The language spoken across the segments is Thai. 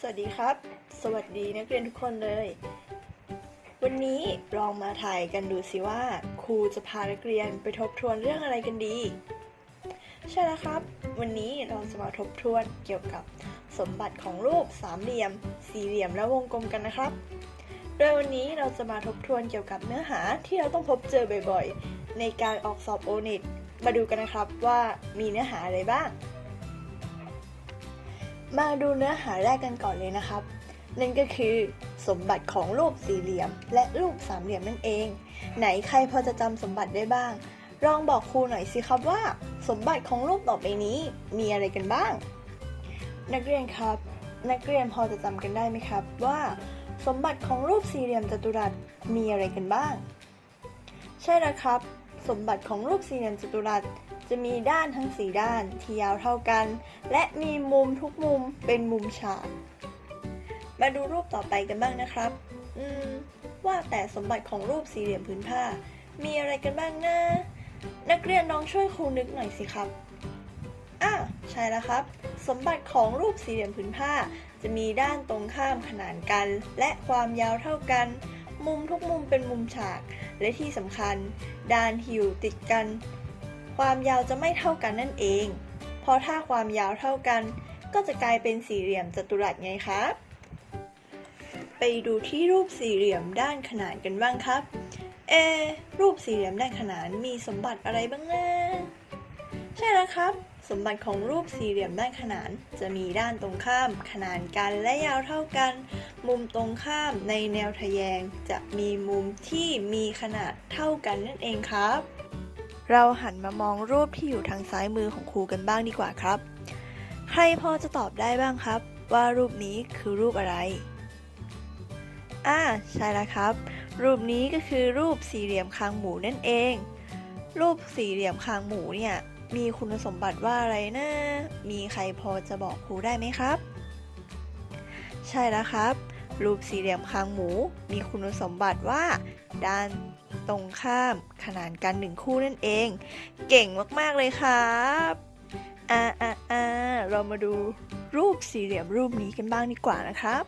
สวัสดีครับ สวัสดีนักเรียนทุกคนเลย วันนี้ลองมาถ่ายกันดูสิว่า ครูจะพานักเรียนไปทบทวนเรื่องอะไรกันดี ใช่แล้วครับ วันนี้เราจะมาทบทวนเกี่ยวกับสมบัติของรูปสามเหลี่ยม สี่เหลี่ยมและวงกลมกันนะครับ โดยวันนี้เราจะมาทบทวนเกี่ยวกับเนื้อหาที่เราต้องพบเจอบ่อยๆ ในการออกสอบโอเน็ตมาดูกันนะครับว่ามีเนื้อหาอะไรบ้าง มาดูเนื้อหาแรกกันก่อนเลยนะครับ นั่นก็คือสมบัติของรูปสี่เหลี่ยม และรูปสามเหลี่ยมนั่นเอง ไหนใครพอจะจำสมบัติได้บ้าง ลองบอกครูหน่อยสิครับว่า สมบัติของรูปต่อไปนี้มีอะไรกันบ้าง นักเรียนครับ นักเรียนพอจะจำกันได้ไหมครับว่า สมบัติของรูปสี่เหลี่ยมจัตุรัสมีอะไรกันบ้าง ใช่แล้วครับ สมบัติของรูปสี่เหลี่ยมจัตุรัส จะมีด้านทั้งสี่ด้านที่ยาวเท่ากัน และมีมุมทุกมุมเป็นมุมฉาก มาดูรูปต่อไปกันบ้างนะครับ อืม ว่าแต่สมบัติของรูปสี่เหลี่ยมผืนผ้า มีอะไรกันบ้างนะนักเรียนลองช่วยครูนึกหน่อยสิครับอะใช่แล้วครับ สมบัติของรูปสี่เหลี่ยมผืนผ้า จะมีด้านตรงข้ามขนานกัน และความยาวเท่ากัน มุมทุกมุมเป็นมุมฉาก และที่สำคัญ ด้านที่อยู่ติดกัน ความยาวจะไม่เท่ากันนั่นเอง เพราะถ้าความยาวเท่ากัน ก็จะกลายเป็นสี่เหลี่ยมจัตุรัสไงครับไปดูที่รูปสี่เหลี่ยมด้านขนานกันบ้างครับ เอ รูปสี่เหลี่ยมด้านขนานมีสมบัติอะไรบ้างนะใช่แล้วครับ สมบัติของรูปสี่เหลี่ยมด้านขนาน จะมีด้านตรงข้าม ขนานกันและยาวเท่ากัน มุมตรงข้ามในแนวทะแยง จะมีมุมที่มีขนาดเท่ากันนั่นเองครับ เราหันมามองรูปที่อยู่ทางซ้ายมือของครูกันบ้างดีกว่าครับ ใครพอจะตอบได้บ้างครับ ว่ารูปนี้คือรูปอะไรอ่าใช่แล้วครับ รูปนี้ก็คือรูปสี่เหลี่ยมคางหมูนั่นเอง รูปสี่เหลี่ยมคางหมูเนี่ยมีคุณสมบัติว่าอะไรนะ มีใครพอจะบอกครูได้ไหมครับ ใช่แล้วครับ รูปสี่เหลี่ยมคางหมู มีคุณสมบัติว่า ด้าน ตรงข้ามขนานกันหนึ่งคู่นั่นเอง เก่งมาก ๆ เลยครับอ่าอ่าอ่าเรามาดูรูปสี่เหลี่ยมรูปนี้กันบ้างดีกว่านะครับ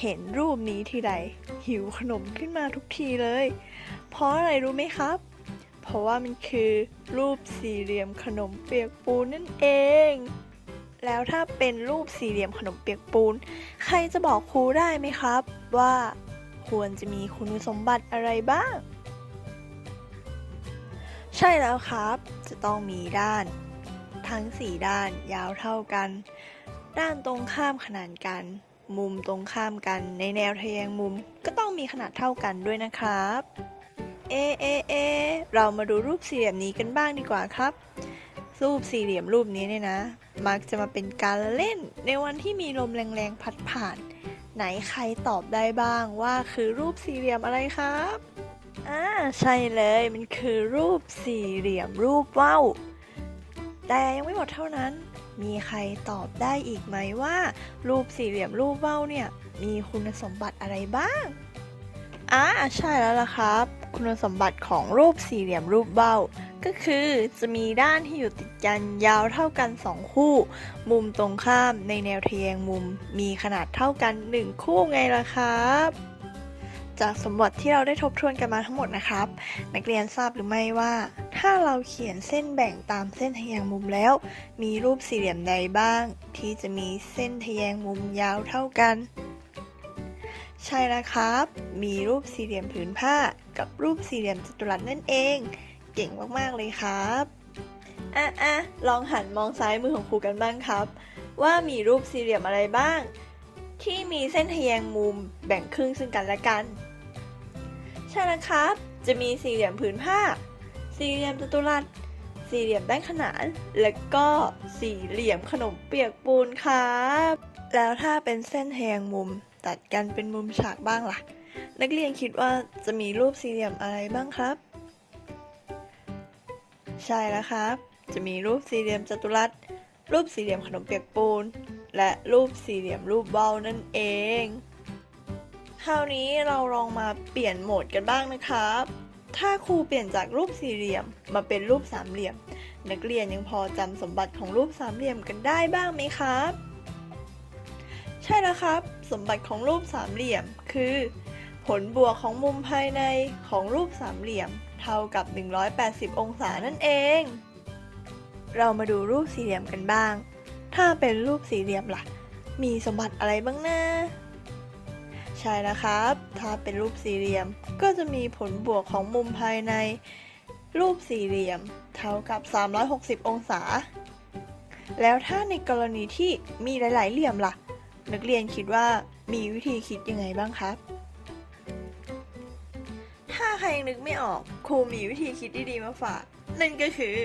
เห็นรูปนี้ทีไรหิวขนมขึ้นมาทุกทีเลย เพราะอะไรรู้ไหมครับ เพราะว่ามันคือรูปสี่เหลี่ยมขนมเปียกปูนนั่นเอง แล้วถ้าเป็นรูปสี่เหลี่ยมขนมเปียกปูน ใครจะบอกครูได้ไหมครับ ว่าควรจะมีคุณสมบัติอะไรบ้าง ใช่แล้วครับ จะต้องมีด้าน ทั้ง 4 ด้านยาวเท่ากัน ด้านตรงข้ามขนานกัน มุมตรงข้ามกันในแนวทะแยงมุมก็ต้องมีขนาดเท่ากันด้วยนะครับ เอเอเอเรามาดูรูปสี่เหลี่ยมนี้กันบ้างดีกว่าครับ รูปสี่เหลี่ยมรูปนี้เนี่ยนะ มักจะมาเป็นการเล่นในวันที่มีลมแรงๆพัดผ่าน ไหนใครตอบได้บ้างว่าคือรูปสี่เหลี่ยมอะไรครับ อ่าใช่เลยมันคือรูปสี่เหลี่ยมรูปว่าวแต่ยังไม่หมดเท่านั้น มีใครตอบได้อีกไหมว่า รูปสี่เหลี่ยมรูปว่าวเนี่ยมีคุณสมบัติอะไรบ้างอ่าใช่แล้วล่ะครับ คุณสมบัติของรูปสี่เหลี่ยมรูปว่าวก็คือจะมีด้านที่อยู่ติดกันยาวเท่ากันสองคู่ มุมตรงข้ามในแนวทะแยงมุมมีขนาดเท่ากัน 1 คู่ไงล่ะครับ จากสมบัติที่เราได้ทบทวนกันมาทั้งหมดนะครับ นักเรียนทราบหรือไม่ว่า ถ้าเราเขียนเส้นแบ่งตามเส้นทแยงมุมแล้ว มีรูปสี่เหลี่ยมใดบ้าง ที่จะมีเส้นทแยงมุมยาวเท่ากัน ใช่แล้วครับ มีรูปสี่เหลี่ยมผืนผ้า กับรูปสี่เหลี่ยมจัตุรัสนั่นเอง เก่งมากๆเลยครับอะอะลองหันมองซ้ายมือของครูกันบ้างครับ ว่ามีรูปสี่เหลี่ยมอะไรบ้างที่มีเส้นทแยงมุมแบ่งครึ่งซึ่งกันและกัน ใช่แล้วครับ จะมีสี่เหลี่ยมผืนผ้า สี่เหลี่ยมจัตุรัส สี่เหลี่ยมด้านขนาน และก็สี่เหลี่ยมขนมเปียกปูนครับ แล้วถ้าเป็นเส้นแยงมุมตัดกันเป็นมุมฉากบ้างล่ะ นักเรียนคิดว่าจะมีรูปสี่เหลี่ยมอะไรบ้างครับ ใช่แล้วครับ จะมีรูปสี่เหลี่ยมจัตุรัส รูปสี่เหลี่ยมขนมเปียกปูน และรูปสี่เหลี่ยมรูปเบ้านั่นเอง คราวนี้เราลองมาเปลี่ยนโหมดกันบ้างนะครับ ถ้าครูเปลี่ยนจากรูปสี่เหลี่ยมมาเป็นรูปสามเหลี่ยม นักเรียนยังพอจำสมบัติของรูปสามเหลี่ยมกันได้บ้างไหมครับ ใช่แล้วครับ สมบัติของรูปสามเหลี่ยมคือ ผลบวกของมุมภายในของรูปสามเหลี่ยม เท่ากับ 180 องศานั่นเอง เรามาดูรูปสี่เหลี่ยมกันบ้าง ถ้าเป็นรูปสี่เหลี่ยมล่ะ มีสมบัติอะไรบ้างนะ ใช่นะครับ ถ้าเป็นรูปสี่เหลี่ยม ก็จะมีผลบวกของมุมภายใน รูปสี่เหลี่ยม เท่ากับ 360 องศา แล้วถ้าในกรณีที่มีหลาย ๆ เหลี่ยมล่ะ นักเรียนคิดว่ามีวิธีคิดยังไงบ้างครับ ถ้าใครยังนึกไม่ออกครูมีวิธีคิดดี ๆ มาฝาก นั่นก็คือ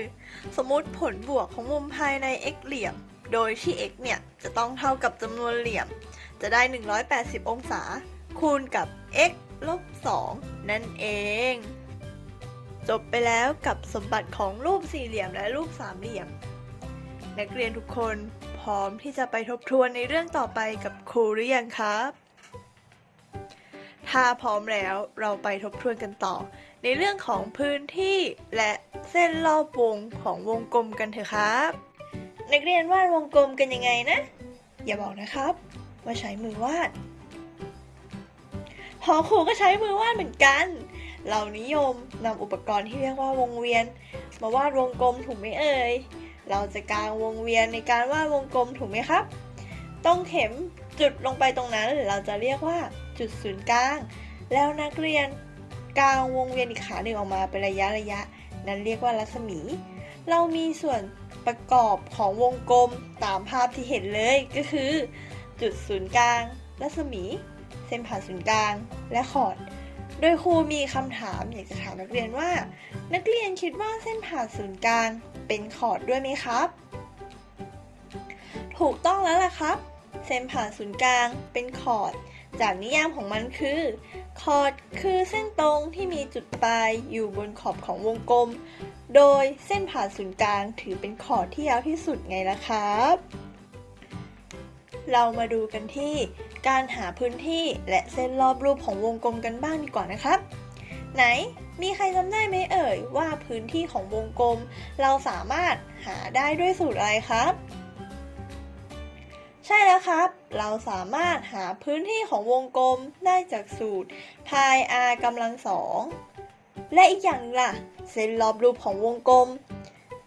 สมมติผลบวกของมุมภายใน x เหลี่ยม โดยที่ x เนี่ยจะต้องเท่ากับจำนวนเหลี่ยม จะได้ 180 องศา คูณกับ x ลบ 2 นั่นเอง จบไปแล้วกับสมบัติของรูปสี่เหลี่ยมและรูปสามเหลี่ยม นักเรียนทุกคนพร้อมที่จะไปทบทวนในเรื่องต่อไปกับครูหรือยังครับ ถ้าพร้อมแล้วเราไปทบทวนกันต่อ ในเรื่องของพื้นที่และเส้นรอบวงของวงกลมกันเถอะครับ นักเรียนวาดวงกลมกันยังไงนะ อย่าบอกนะครับ ว่าใช้มือวาดพอครูก็ใช้มือวาดเหมือนกัน เรานิยมนำอุปกรณ์ที่เรียกว่าวงเวียน มาวาดวงกลมถูกไหมเอ่ย เราจะกางวงเวียนในการวาดวงกลมถูกไหมครับ ต้องเข็มจุดลงไปตรงนั้นเราจะเรียกว่าจุดศูนย์กลาง แล้วนักเรียนกางวงเวียนอีกขาหนึ่งออกมาเป็นระยะระยะ นั้นเรียกว่ารัศมี เรามีส่วนประกอบของวงกลมตามภาพที่เห็นเลยก็คือ จุดศูนย์กลาง รัศมี เส้นผ่านศูนย์กลาง และขอด โดยครูมีคำถามอยากจะถามนักเรียนว่า นักเรียนคิดว่าเส้นผ่านศูนย์กลางเป็นขอดด้วยไหมครับ ถูกต้องแล้วล่ะครับ เส้นผ่านศูนย์กลางเป็นขอด จากนิยามของมันคือคอร์ดคือเส้นตรงที่มีจุดปลายอยู่บนขอบของวงกลม โดยเส้นผ่านศูนย์กลางถือเป็นขอดที่ยาวที่สุดไงล่ะครับ เรามาดูกันที่การหาพื้นที่และเส้นรอบรูปของวงกลมกันบ้างดีกว่านะครับ ไหนมีใครจำได้ไหมเอ่ยว่าพื้นที่ของวงกลม เราสามารถหาได้ด้วยสูตรอะไรครับ ใช่แล้วครับ เราสามารถหาพื้นที่ของวงกลมได้จากสูตรพาย r กำลังสองและอีกอย่างหนึ่งล่ะ เส้นรอบรูปของวงกลม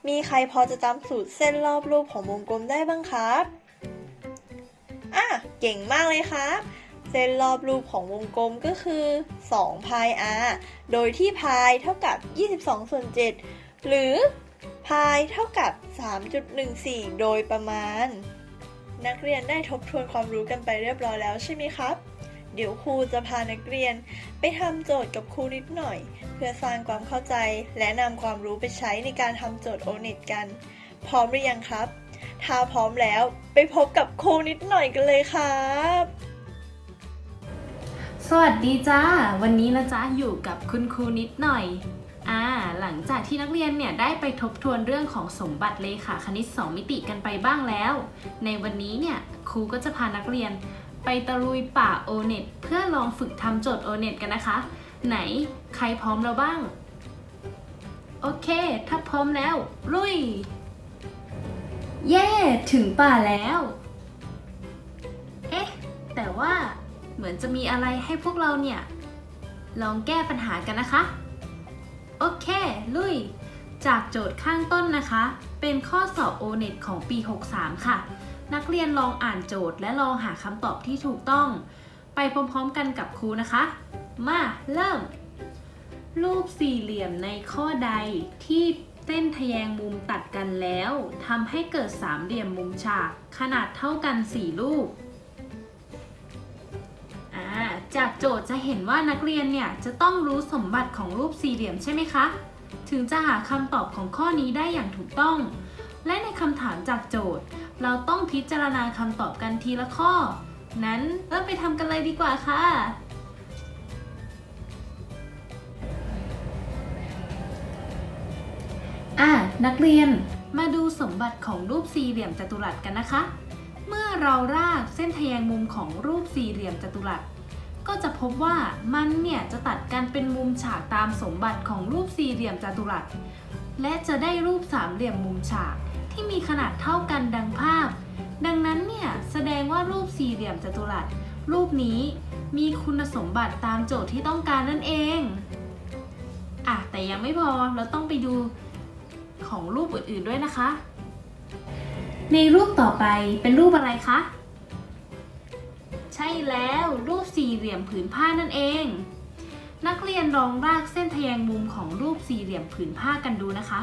มีใครพอจะจำสูตรเส้นรอบรูปของวงกลมได้บ้างครับ อะเก่งมากเลยครับเส้นรอบรูปของวงกลมก็คือ2พาย r โดยที่พายเท่ากับ 22ส่วน7หรือพายเท่ากับ 3.14 โดยประมาณ นักเรียนได้ทบทวนความรู้กันไปเรียบร้อยแล้วใช่ไหมครับ เดี๋ยวครูจะพานักเรียนไปทำโจทย์กับครูนิดหน่อย เพื่อสร้างความเข้าใจและนำความรู้ไปใช้ในการทำโจทย์โอเน็ตกัน พร้อมหรือยังครับ ถ้าพร้อมแล้วไปพบกับครูนิดหน่อยกันเลยครับ สวัสดีจ้า วันนี้นะจ๊ะอยู่กับคุณครูนิดหน่อย อ่า หลังจากที่นักเรียนเนี่ยได้ไปทบทวนเรื่องของสมบัติเลขาคณิต 2 มิติกันไปบ้างแล้ว ในวันนี้เนี่ยครูก็จะพานักเรียนไปตะลุยป่าโอเน็ตเพื่อลองฝึกทำโจทย์โอเน็ตกันนะคะ ไหนใครพร้อมแล้วบ้าง โอเค ถ้าพร้อมแล้วลุย เย้ถึงป่าแล้ว เอ๊ะ แต่ว่าเหมือนจะมีอะไรให้พวกเราเนี่ย ลองแก้ปัญหากันนะคะ โอเค ลุย จากโจทย์ข้างต้นนะคะ เป็นข้อสอบ o n e t ของปี 63 ค่ะ นักเรียนลองอ่านโจทย์และลองหาคำตอบที่ถูกต้อง ไปพร้อมๆกันกับครูนะคะ มา เริ่ม รูปสี่เหลี่ยมในข้อใดที่ เส้นทะแยงมุมตัดกันแล้วทำให้เกิดสามเหลี่ยมมุมฉากขนาดเท่ากัน4รูปอาจากโจทย์จะเห็นว่านักเรียนเนี่ยจะต้องรู้สมบัติของรูปสี่เหลี่ยมใช่ไหมคะ ถึงจะหาคำตอบของข้อนี้ได้อย่างถูกต้อง และในคำถามจากโจทย์ เราต้องพิจารณาคำตอบกันทีละข้อ นั้นเริ่มไปทำกันเลยดีกว่าคะ่ะ นักเรียนมาดูสมบัติของรูปสี่เหลี่ยมจัตุรัสกันนะคะ เมื่อเรารากเส้นทแยงมุมของรูปสี่เหลี่ยมจัตุรัส ก็จะพบว่ามันเนี่ยจะตัดกันเป็นมุมฉากตามสมบัติของรูปสี่เหลี่ยมจัตุรัส และจะได้รูปสามเหลี่ยมมุมฉากที่มีขนาดเท่ากันดังภาพ ดังนั้นเนี่ยแสดงว่ารูปสี่เหลี่ยมจัตุรัส รูปนี้มีคุณสมบัติตามโจทย์ที่ต้องการนั่นเองอะแต่ยังไม่พอเราต้องไปดู ของรูปอื่นๆด้วยนะคะ ในรูปต่อไปเป็นรูปอะไรคะ ใช่แล้วรูปสี่เหลี่ยมผืนผ้านั่นเอง นักเรียนลองรากเส้นทแยงมุมของรูปสี่เหลี่ยมผืนผ้ากันดูนะคะ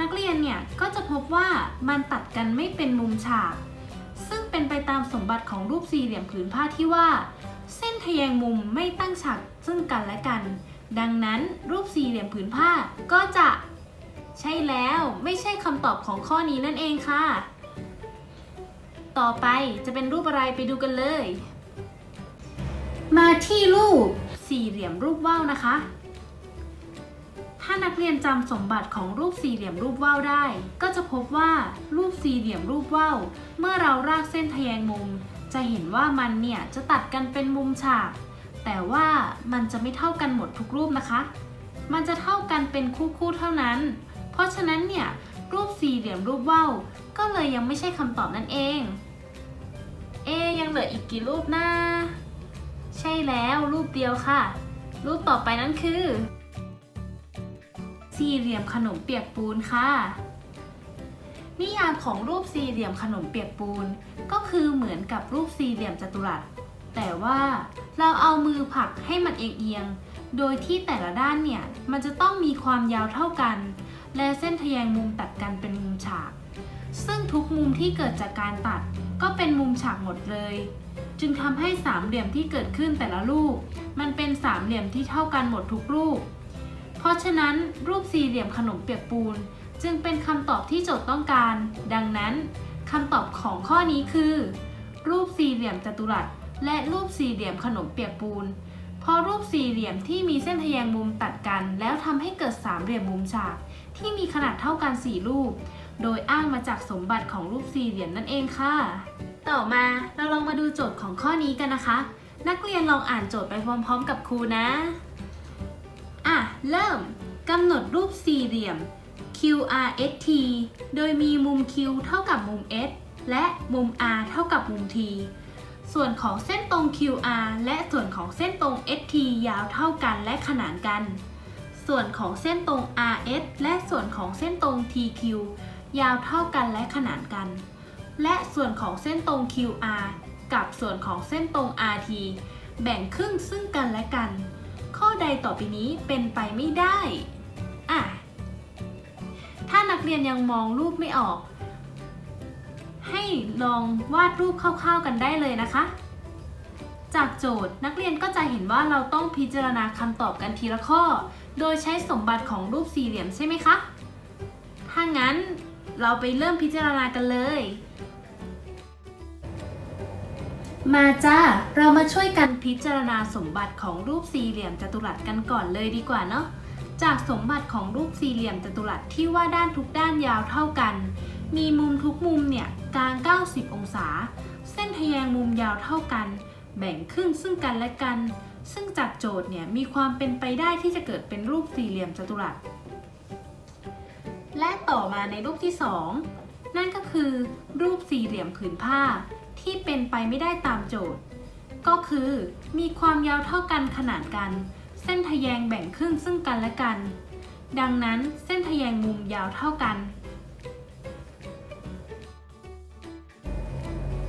นักเรียนเนี่ยก็จะพบว่ามันตัดกันไม่เป็นมุมฉาก ซึ่งเป็นไปตามสมบัติของรูปสี่เหลี่ยมผืนผ้าที่ว่า เส้นทแยงมุมไม่ตั้งฉากซึ่งกันและกัน ดังนั้นรูปสี่เหลี่ยมผืนผ้าก็จะ ใช่แล้วไม่ใช่คำตอบของข้อนี้นั่นเองค่ะ ต่อไปจะเป็นรูปอะไรไปดูกันเลย มาที่รูปสี่เหลี่ยมรูปว่าวนะคะ ถ้านักเรียนจำสมบัติของรูปสี่เหลี่ยมรูปว่าวได้ ก็จะพบว่ารูปสี่เหลี่ยมรูปว่าวเมื่อเรารากเส้นทแยงมุม จะเห็นว่ามันเนี่ยจะตัดกันเป็นมุมฉาก แต่ว่ามันจะไม่เท่ากันหมดทุกรูปนะคะ มันจะเท่ากันเป็นคู่ๆเท่านั้น เพราะฉะนั้นเนี่ยรูปสี่เหลี่ยมรูปว่าวก็เลยยังไม่ใช่คำตอบนั่นเอง เอยังเหลืออีกกี่รูปนะใช่แล้วรูปเดียวค่ะ รูปต่อไปนั่นคือ สี่เหลี่ยมขนมเปียกปูนค่ะ นิยามของรูปสี่เหลี่ยมขนมเปียกปูน ก็คือเหมือนกับรูปสี่เหลี่ยมจัตุรัส แต่ว่าเราเอามือผลักให้มันเอียงโดยที่แต่ละด้านเนี่ย มันจะต้องมีความยาวเท่ากัน และเส้นทแยงมุมตัดกันเป็นมุมฉาก ซึ่งทุกมุมที่เกิดจากการตัดก็เป็นมุมฉากหมดเลย จึงทำให้สามเหลี่ยมที่เกิดขึ้นแต่ละรูป มันเป็นสามเหลี่ยมที่เท่ากันหมดทุกรูป เพราะฉะนั้นรูปสี่เหลี่ยมขนมเปียกปูน จึงเป็นคำตอบที่โจทย์ต้องการ ดังนั้นคำตอบของข้อนี้คือ รูปสี่เหลี่ยมจัตุรัส และรูปสี่เหลี่ยมขนมเปียกปูน เพราะรูปสี่เหลี่ยมที่มีเส้นทแยงมุมตัดกัน แล้วทำให้เกิดสามเหลี่ยมมุมฉาก ที่มีขนาดเท่ากันสี่รูป โดยอ้างมาจากสมบัติของรูปสี่เหลี่ยมนั่นเองค่ะ ต่อมาเราลองมาดูโจทย์ของข้อนี้กันนะคะ นักเรียนลองอ่านโจทย์ไปพร้อม ๆ กับครูนะอะเริ่มกำหนดรูปสี่เหลี่ยม QRST โดยมีมุม Q เท่ากับมุม S และมุม R เท่ากับมุม T ส่วนของเส้นตรง QR และส่วนของเส้นตรง ST ยาวเท่ากันและขนานกัน ส่วนของเส้นตรง RS และส่วนของเส้นตรง TQ ยาวเท่ากันและขนานกัน และส่วนของเส้นตรง QR กับส่วนของเส้นตรง RT แบ่งครึ่งซึ่งกันและกัน ข้อใดต่อไปนี้เป็นไปไม่ได้อะถ้านักเรียนยังมองรูปไม่ออก ลองวาดรูปคร่าวๆกันได้เลยนะคะ จากโจทย์นักเรียนก็จะเห็นว่าเราต้องพิจารณาคำตอบกันทีละข้อ โดยใช้สมบัติของรูปสี่เหลี่ยมใช่ไหมคะ ถ้างั้นเราไปเริ่มพิจารณากันเลย มาจ้า เรามาช่วยกันพิจารณาสมบัติของรูปสี่เหลี่ยมจัตุรัสกันก่อนเลยดีกว่าเนาะ จากสมบัติของรูปสี่เหลี่ยมจัตุรัสที่ว่าด้านทุกด้านยาวเท่ากัน มีมุมทุกมุมเนี่ยกลาง 90 องศา เส้นทแยงมุมยาวเท่ากัน แบ่งครึ่งซึ่งกันและกัน ซึ่งจากโจทย์เนี่ยมีความเป็นไปได้ที่จะเกิดเป็นรูปสี่เหลี่ยมจัตุรัส และต่อมาในรูปที่ 2 นั่นก็คือ รูปสี่เหลี่ยมผืนผ้า ที่เป็นไปไม่ได้ตามโจทย์ ก็คือ มีความยาวเท่ากันขนานกัน เส้นทแยงแบ่งครึ่งซึ่งกันและกัน ดังนั้นเส้นทแยงมุมยาวเท่ากัน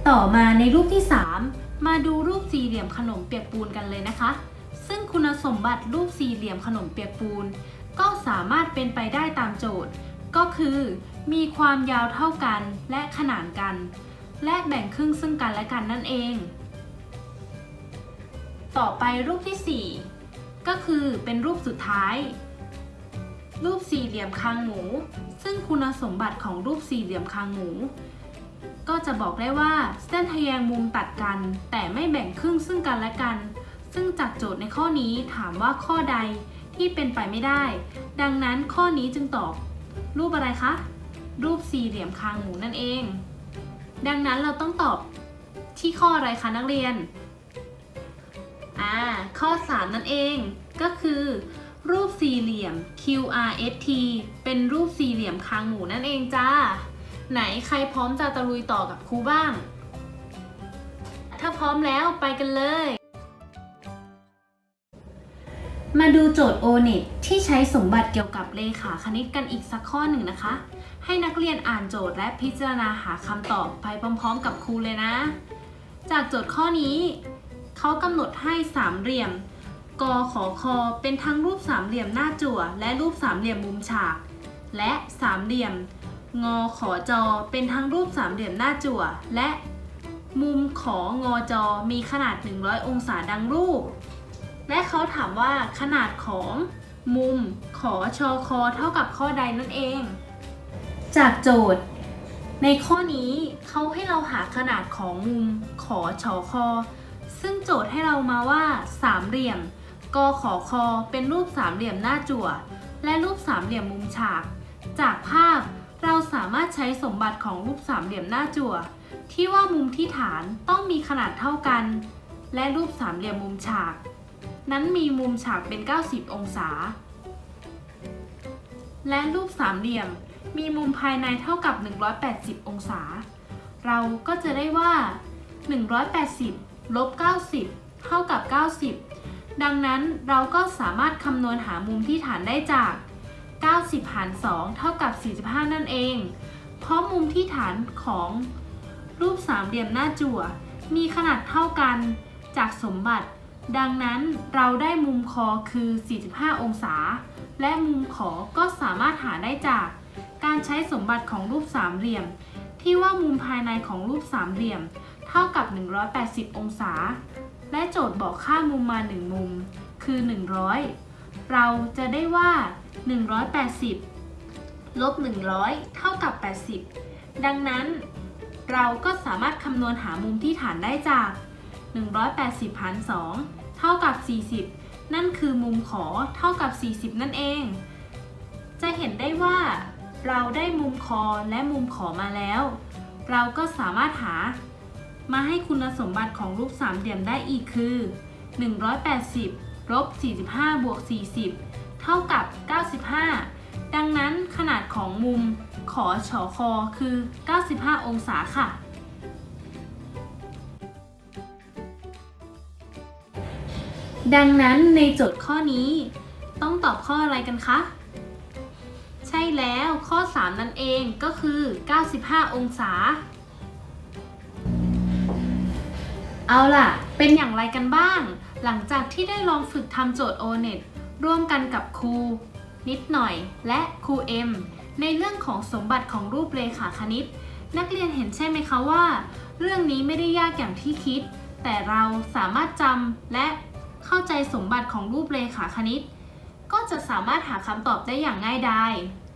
ต่อมาในรูปที่ 3 มาดูรูปสี่เหลี่ยมขนมเปียกปูนกันเลยนะคะ ซึ่งคุณสมบัติรูปสี่เหลี่ยมขนมเปียกปูน ก็สามารถเป็นไปได้ตามโจทย์ ก็คือ มีความยาวเท่ากันและขนานกัน และแบ่งครึ่งซึ่งกันและกันนั่นเอง ต่อไปรูปที่ 4 ก็คือเป็นรูปสุดท้าย รูปสี่เหลี่ยมคางหมู ซึ่งคุณสมบัติของรูปสี่เหลี่ยมคางหมู ก็จะบอกได้ว่าเส้นทแยงมุมตัดกัน แต่ไม่แบ่งครึ่งซึ่งกันและกัน ซึ่งจากโจทย์ในข้อนี้ถามว่าข้อใดที่เป็นไปไม่ได้ ดังนั้นข้อนี้จึงตอบ รูปอะไรคะ รูปสี่เหลี่ยมคางหมูนั่นเอง ดังนั้นเราต้องตอบที่ข้ออะไรคะนักเรียน อ่า ข้อ 3 นั่นเอง ก็คือ รูปสี่เหลี่ยม QRST เป็นรูปสี่เหลี่ยมคางหมูนั่นเองจ้า ไหนใครพร้อมจะตะลุยต่อกับครูบ้าง ถ้าพร้อมแล้วไปกันเลย มาดูโจทย์ O-NET ที่ใช้สมบัติเกี่ยวกับเลขาคณิตกันอีกสักข้อหนึ่งนะคะ ให้นักเรียนอ่านโจทย์และพิจารณาหาคำตอบไปพร้อมๆ กับครูเลยนะ จากโจทย์ข้อนี้เขากำหนดให้สามเหลี่ยมกขอคอเป็นทั้งรูปสามเหลี่ยมหน้าจั่ว และรูปสามเหลี่ยมมุมฉาก และสามเหลี่ยม งอขอจอเป็นทั้งรูปสามเหลี่ยมหน้าจั่ว และมุมของอจอมีขนาด 100 องศาดังรูป และเขาถามว่าขนาดของมุมขอชอคอเท่ากับข้อใดนั่นเอง จากโจทย์ ในข้อนี้เขาให้เราหาขนาดของมุมขอชอคอ ซึ่งโจทย์ให้เรามาว่าสามเหลี่ยมกขอคอเป็นรูปสามเหลี่ยมหน้าจั่ว และรูปสามเหลี่ยมมุมฉาก จากภาพ เราสามารถใช้สมบัติของรูปสามเหลี่ยมหน้าจั่ว ที่ว่ามุมที่ฐานต้องมีขนาดเท่ากัน และรูปสามเหลี่ยมมุมฉาก นั้นมีมุมฉากเป็น 90 องศา และรูปสามเหลี่ยมมีมุมภายในเท่ากับ 180 องศา เราก็จะได้ว่า 180ลบ90 เท่ากับ 90 ดังนั้นเราก็สามารถคำนวณหามุมที่ฐานได้จาก 90 หาร 2 เท่ากับ 45 นั่นเอง เพราะมุมที่ฐานของรูปสามเหลี่ยมหน้าจั่ว มีขนาดเท่ากันจากสมบัติ ดังนั้นเราได้มุมคอคือ 45 องศา และมุมขอก็สามารถหาได้จาก การใช้สมบัติของรูปสามเหลี่ยม ที่ว่ามุมภายในของรูปสามเหลี่ยม เท่ากับ 180 องศา และโจทย์บอกค่ามุมมา 1 มุม คือ 100 เราจะได้ว่า 180 ลบ 100 เท่ากับ 80 ดังนั้น เราก็สามารถคำนวณหามุมที่ฐานได้จาก 180 หาร 2 เท่ากับ 40 นั่นคือมุมขอเท่ากับ 40 นั่นเอง จะเห็นได้ว่า เราได้มุมคอและมุมขอมาแล้ว เราก็สามารถหา มาให้คุณสมบัติของรูปสามเหลี่ยมได้อีกคือ 180 ลบ 45 บวก 40 เท่ากับ 95 ดังนั้นขนาดของมุมขอชอคอคือ 95 องศาค่ะ ดังนั้นในโจทย์ข้อนี้ ต้องตอบข้ออะไรกันคะ ใช่แล้วข้อ 3 นั่นเองก็คือ 95 องศา เอาล่ะ เป็นอย่างไรกันบ้าง หลังจากที่ได้ลองฝึกทำโจทย์ O-NET ร่วมกันกับครู นิดหน่อย และครูเอ็มในเรื่องของสมบัติของรูปเลขาคณิต นักเรียนเห็นใช่ไหมคะว่า เรื่องนี้ไม่ได้ยากอย่างที่คิด แต่เราสามารถจำและเข้าใจสมบัติของรูปเลขาคณิต ก็จะสามารถหาคำตอบได้อย่างง่ายดาย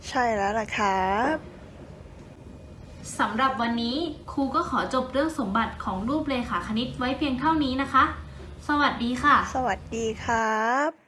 ใช่แล้วล่ะครับ สำหรับวันนี้ครูก็ขอจบเรื่องสมบัติของรูปเลขาคณิตไว้เพียงเท่านี้นะคะ สวัสดีค่ะ สวัสดีครับ